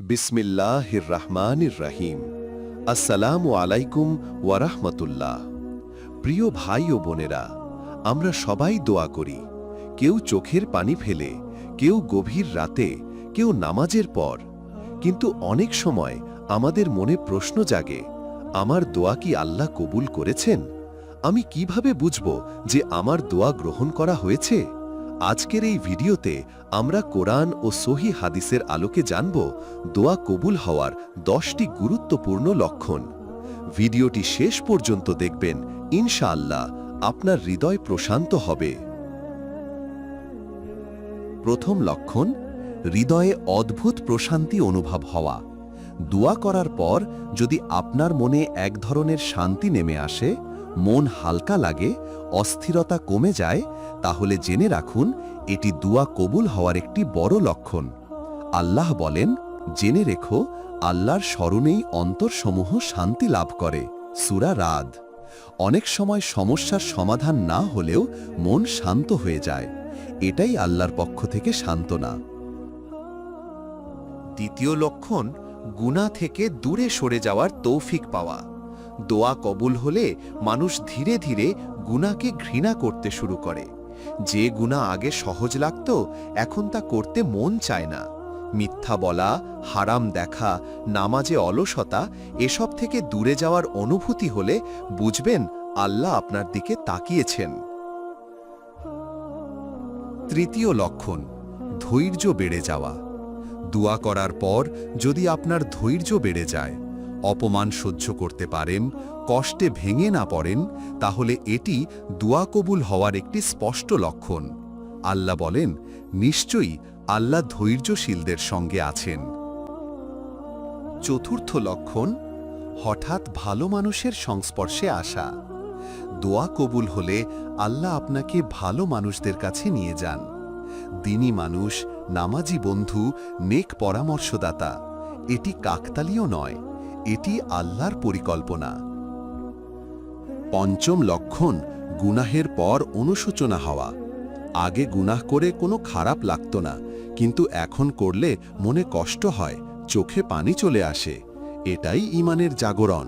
বিসমিল্লাহির রহমানির রহিম আসসালামু আলাইকুম ওয়ারাহমাতুল্লাহ। প্রিয় ভাই ও বোনেরা, আমরা সবাই দোয়া করি, কেউ চোখের পানি ফেলে, কেউ গভীর রাতে, কেউ নামাজের পর। কিন্তু অনেক সময় আমাদের মনে প্রশ্ন জাগে, আমার দোয়া কি আল্লাহ কবুল করেছেন? আমি কীভাবে বুঝব যে আমার দোয়া গ্রহণ করা হয়েছে? আজকের এই ভিডিওতে আমরা কোরআন ও সহি হাদিসের আলোকে জানব দোয়া কবুল হওয়ার দশটি গুরুত্বপূর্ণ লক্ষণ। ভিডিওটি শেষ পর্যন্ত দেখবেন, ইনশাআল্লাহ আপনার হৃদয় প্রশান্ত হবে। প্রথম লক্ষণ, হৃদয়ে অদ্ভুত প্রশান্তি অনুভব হওয়া। দোয়া করার পর যদি আপনার মনে এক ধরনের শান্তি নেমে আসে মন হালকা লাগে, অস্থিরতা কমে যায়, তাহলে জেনে রাখুন, এটি দুয়া কবুল হওয়ার একটি বড় লক্ষণ। আল্লাহ বলেন, জেনে রেখো, আল্লাহর স্মরণেই অন্তরসমূহ শান্তি লাভ করে। সুরা রাদ। অনেক সময় সমস্যার সমাধান না হলেও মন শান্ত হয়ে যায়। এটাই আল্লাহর পক্ষ থেকে সান্ত্বনা। দ্বিতীয় লক্ষণ গুণা থেকে দূরে সরে যাওয়ার তৌফিক পাওয়া। দোয়া কবুল হলে মানুষ ধীরে ধীরে গুনাকে ঘৃণা করতে শুরু করে। যে গুণা আগে সহজ লাগত, এখন তা করতে মন চায় না। মিথ্যা বলা, হারাম দেখা, নামাজে অলসতা, এসব থেকে দূরে যাওয়ার অনুভূতি হলে বুঝবেন আল্লাহ আপনার দিকে তাকিয়েছেন। তৃতীয় লক্ষণ, ধৈর্য বেড়ে যাওয়া। দোয়া করার পর যদি আপনার ধৈর্য বেড়ে যায় অপমান সহ্য করতে পারেন, কষ্টে ভেঙে না পড়েন, তাহলে এটি দোয়া কবুল হওয়ার একটি স্পষ্ট লক্ষণ। আল্লাহ বলেন, নিশ্চয়ই আল্লাহ ধৈর্যশীলদের সঙ্গে আছেন। চতুর্থ লক্ষণ, হঠাৎ ভালো মানুষের সংস্পর্শে আসা। দোয়া কবুল হলে আল্লাহ আপনাকে ভালো মানুষদের কাছে নিয়ে যান। দিনী মানুষ, নামাজি বন্ধু, নেক পরামর্শদাতা, এটি কাকতালীয় নয়। এটি আল্লাহর পরিকল্পনা। পঞ্চম লক্ষণ, গুনাহের পর অনুশোচনা হওয়া। আগে গুনাহ করে কোনো খারাপ লাগত না, কিন্তু এখন করলে মনে কষ্ট হয়, চোখে পানি চলে আসে। এটাই ইমানের জাগরণ।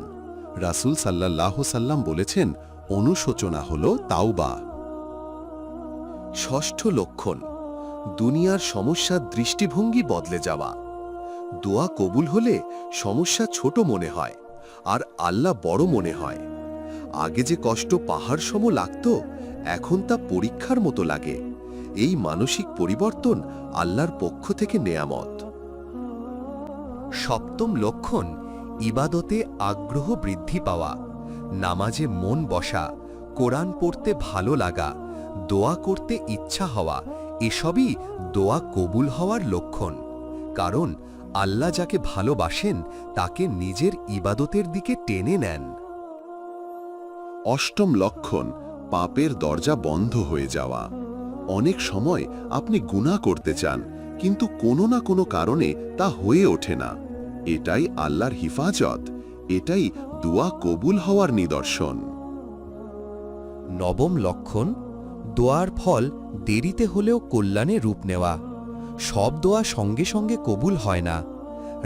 রাসূল সাল্লাল্লাহ সাল্লাম বলেছেন, অনুশোচনা হল তাওবা। ষষ্ঠ লক্ষণ, দুনিয়ার সমস্যার দৃষ্টিভঙ্গি বদলে যাওয়া। দোয়া কবুল হলে সমস্যা ছোট মনে হয়, আর আল্লাহ বড় মনে হয়। আগে যে কষ্ট পাহাড় সম লাগত, এখন তা পরীক্ষার মতো লাগে। এই মানসিক পরিবর্তন আল্লাহর পক্ষ থেকে নেয়ামত। সপ্তম লক্ষণ, ইবাদতে আগ্রহ বৃদ্ধি পাওয়া, নামাজে মন বসা, কোরআন পড়তে ভালো লাগা, দোয়া করতে ইচ্ছা হওয়া, এসবই দোয়া কবুল হওয়ার লক্ষণ। কারণ আল্লাহ যাকে ভালোবাসেন তাকে নিজের ইবাদতের দিকে টেনে নেন। অষ্টম লক্ষণ পাপের দরজা বন্ধ হয়ে যাওয়া। অনেক সময় আপনি গুনাহ করতে চান কিন্তু কোনো না কোনো কারণে তা হয়ে ওঠে না। এটাই আল্লাহর হিফাজত এটাই দোয়া কবুল হওয়ার নিদর্শন। নবম লক্ষণ দোয়ার ফল দেরিতে হলেও কল্যাণে রূপ নেওয়া। সব দোয়া সঙ্গে সঙ্গে কবুল হয় না।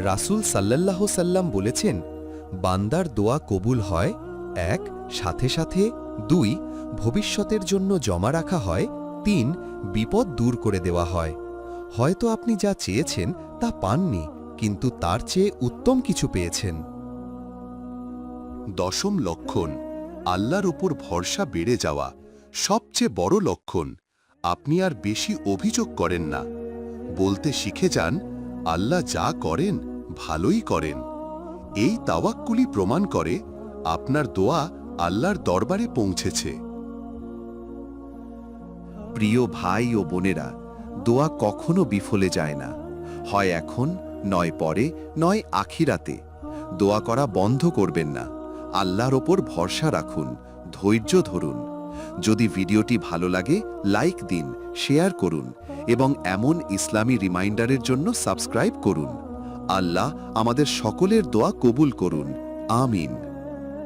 রাসূল সাল্লাল্লাহ সাল্লাম বলেছেন, বান্দার দোয়া কবুল হয়, এক, সাথে সাথে, দুই, ভবিষ্যতের জন্য জমা রাখা হয়, তিন, বিপদ দূর করে দেওয়া হয়। হয়তো আপনি যা চেয়েছেন তা পাননি, কিন্তু তার চেয়ে উত্তম কিছু পেয়েছেন। দশম লক্ষণ, আল্লাহর উপর ভরসা বেড়ে যাওয়া সবচেয়ে বড় লক্ষণ, আপনি আর বেশি অভিযোগ করেন না। বলতে শিখে যান, আল্লাহ যা করেন, ভালোই করেন। এই তাওয়াক্কুলি প্রমাণ করে আপনার দোয়া আল্লাহর দরবারে পৌঁছেছে। প্রিয় ভাই ও বোনেরা, দোয়া কখনো বিফলে যায় না। হয় এখন, নয় পরে, নয় আখিরাতে। দোয়া করা বন্ধ করবেন না। আল্লাহর ওপর ভরসা রাখুন, ধৈর্য ধরুন। যদি ভিডিওটি ভালো লাগে, লাইক দিন, শেয়ার করুন। এবং এমন ইসলামী রিমাইন্ডারের জন্য সাবস্ক্রাইব করুন। আল্লাহ আমাদের সকলের দোয়া কবুল করুন। আমিন।